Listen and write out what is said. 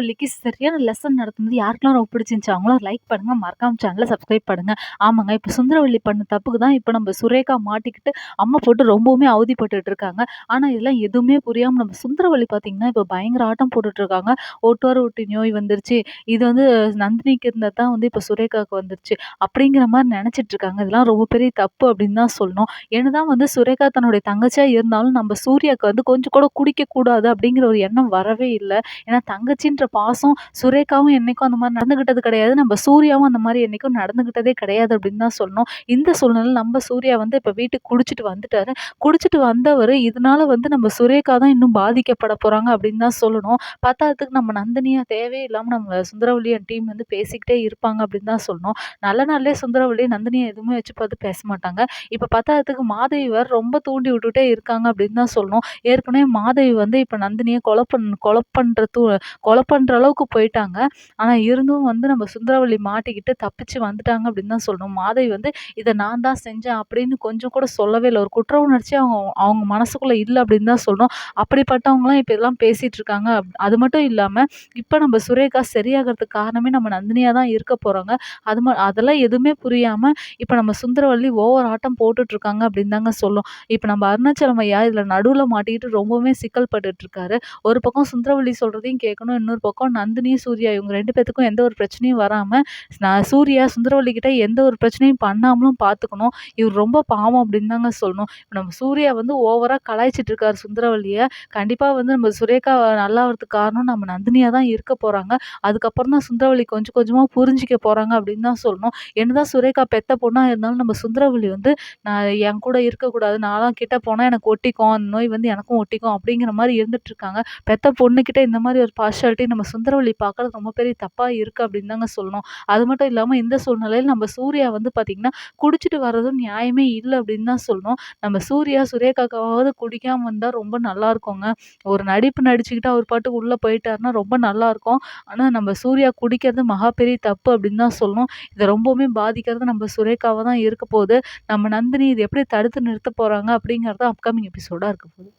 ஒல்லிக்கு சரியான லெசன் நடத்துனது யாருக்கெல்லாம் ரொம்ப பிடிச்சிருந்துச்சு அவங்களும் லைக் பண்ணுங்க. மறக்காம சேனலை சப்ஸ்கிரைப் பண்ணுங்க. ஆமாங்க இப்போ சுந்தரவல்லி பண்ண தப்புக்கு தான் இப்போ நம்ம சுரேகா மாட்டிக்கிட்டு அம்மா போட்டு ரொம்பவுமே அவதிப்பட்டுட்டு இருக்காங்க. ஆனால் இதெல்லாம் எதுவுமே புரியாமல் நம்ம சுந்தரவல்லி பார்த்தீங்கன்னா இப்போ பயங்கர ஆட்டம் போட்டுட்டு இருக்காங்க. ஓட்டுவார ஒட்டி நோய் வந்துருச்சு. இது வந்து நந்தினிக்கு இருந்தால் தான் வந்து இப்போ சுரேகாவுக்கு வந்துருச்சு. அப்படிங்கிற மாதிரி நினச்சிட்டு இருக்காங்க. இதெல்லாம் ரொம்ப பெரிய தப்பு அப்படின்னு தான் சொல்லணும். என்னதான் வந்து சுரேகா தன்னுடைய தங்கச்சியாக இருந்தாலும் நம்ம சூர்யாவுக்கு வந்து கொஞ்சம் கூட குடிக்கக்கூடாது அப்படிங்கிற ஒரு எண்ணம் வரவே இல்லை. ஏன்னா தங்கச்சின்ற பாசம் சுரேகாவும் என்னைக்கும் அந்த மாதிரி நடந்துக்கிட்டது கிடையாது. நம்ம சூர்யாவும் அந்த மாதிரி என்றைக்கும் நடந்துக்கிட்டதே கிடையாது அப்படின்னு தான் சொல்லணும். இந்த சூழ்நிலை நம்ம சூர்யா வந்து இப்போ வீட்டுக்கு குடிச்சிட்டு வந்துட்டாரு. குடிச்சிட்டு வந்தவர் இதனால வந்து நம்ம சுரேகா தான் இன்னும் பாதிக்கப்பட போகிறாங்க அப்படின்னு தான் சொல்லணும். பத்தாததுக்கு நம்ம நந்தினியா தேவையில்லாமல் நம்ம சுந்தரவல்லியன் டீம் வந்து பேசிக்கிட்டே இருப்பாங்க அப்படின்னு தான் சொல்லணும். நல்ல நாள்லேயே சுந்தரவல்லி நந்தினியை எதுவுமே வச்சு பார்த்து பேச மாட்டாங்க. இப்போ பத்தாததுக்கு மாதவி வேறு ரொம்ப தூண்டி விட்டுட்டே இருக்காங்க அப்படின்னு தான் சொல்லணும். ஏற்கனவே மாதவி வந்து இப்போ நந்தினியை கொலை பண் கொலை பண்ணுற தூ கொலை பண்ணுற அளவுக்கு போயிட்டாங்க. ஆனால் இருந்தும் வந்து நம்ம சுந்தரவள்ளி மாட்டிக்கிட்டு தப்பிச்சு வந்துட்டாங்க அப்படின்னு தான் சொல்லணும். மாதவி வந்து இதை நான் தான் செஞ்சேன் அப்படின்னு கொஞ்சம் கூட சொல்லவே இல்லை. ஒரு குற்ற உணர்ச்சி அவங்க அவங்க மனசுக்குள்ளே இல்லை அப்படின்னு தான் சொல்லணும். அப்படிப்பட்டவங்களாம் இப்போ இதெல்லாம் பேசிகிட்டு இருக்காங்க. அப் அது மட்டும் இல்லாமல் இப்போ நம்ம சுரேகா சரியாகிறதுக்கு காரணமே நம்ம நந்தினியாக தான் இருக்க போகிறாங்க அது ம அதெல்லாம் எதுவுமே புரியாமல் இப்போ நம்ம சுந்தரவள்ளி ஓவர் ஆட்டம் போட்டுட்ருக்காங்க அப்படின்னு தாங்க சொல்லும் இப்போ நம்ம அருணாச்சலம் ஐயா இதில் நடுவில் மாட்டிக்கிட்டு ரொம்பவுமே சிக்கல் பட்டுட்ருக்காரு ஒரு பக்கம் சுந்தரவள்ளி சொல்கிறதையும் கேட்கணும் இன்னொரு பக்கம் பக்கம் நந்தினி சூர்யா இவங்க ரெண்டு பேத்துக்கும் எந்த ஒரு பிரச்சனையும் வராமல் நான் சூர்யா சுந்தரவல்லி கிட்ட எந்த ஒரு பிரச்சனையும் பண்ணாமலும் பார்த்துக்கணும் இவர் ரொம்ப பாவம் அப்படின்னு தாங்க சொல்லணும். இப்போ நம்ம சூர்யா வந்து ஓவராக கலாய்ச்சிட்டு இருக்கார் சுந்தரவல்லியை. கண்டிப்பாக வந்து நம்ம சுரேகா நல்லா வரதுக்கு காரணம் நம்ம நந்தினியாக தான் இருக்க போகிறாங்க அதுக்கப்புறம் தான் சுந்தரவல்லி கொஞ்சம் கொஞ்சமாக புரிஞ்சிக்க போகிறாங்க அப்படின்னு தான் சொல்லணும். என்னதான் சுரேகா பெத்த பொண்ணாக இருந்தாலும் நம்ம சுந்தரவல்லி வந்து நான் என் கூட இருக்கக்கூடாது. நான்லாம் கிட்ட போனால் எனக்கு ஒட்டிக்கும். அந்த நோய் வந்து எனக்கும் ஒட்டிக்கும். அப்படிங்கிற மாதிரி இருந்துட்டு இருக்காங்க. பெத்த பொண்ணுக்கிட்ட இந்த மாதிரி ஒரு பார்ஷாலிட்டி நம்ம நம்ம சுந்தரவல்லி பார்க்குறது ரொம்ப பெரிய தப்பாக இருக்குது அப்படின்னு தாங்க சொல்லணும். அது மட்டும் இல்லாமல் இந்த சூழ்நிலையில் நம்ம சூர்யா வந்து பார்த்திங்கன்னா குடிச்சிட்டு வர்றதும் நியாயமே இல்லை அப்படின்னு தான் சொல்லணும். நம்ம சூர்யா சுரேகாக்காவது குடிக்காமல் வந்தால் ரொம்ப நல்லா இருக்குங்க. ஒரு நடிப்பு நடிச்சுக்கிட்டு அவர் பாட்டுக்கு உள்ளே போயிட்டாருன்னா ரொம்ப நல்லாயிருக்கும் ஆனால் நம்ம சூர்யா குடிக்கிறது மகா பெரிய தப்பு அப்படின்னு தான் சொல்லணும். இதை ரொம்பவுமே பாதிக்கிறது நம்ம சுரேகாவாக தான் இருக்க போகுது. நம்ம நந்தினி இது எப்படி தடுத்து நிறுத்த போகிறாங்க அப்படிங்கிறது அப்கமிங் எபிசோடாக இருக்க போகுது.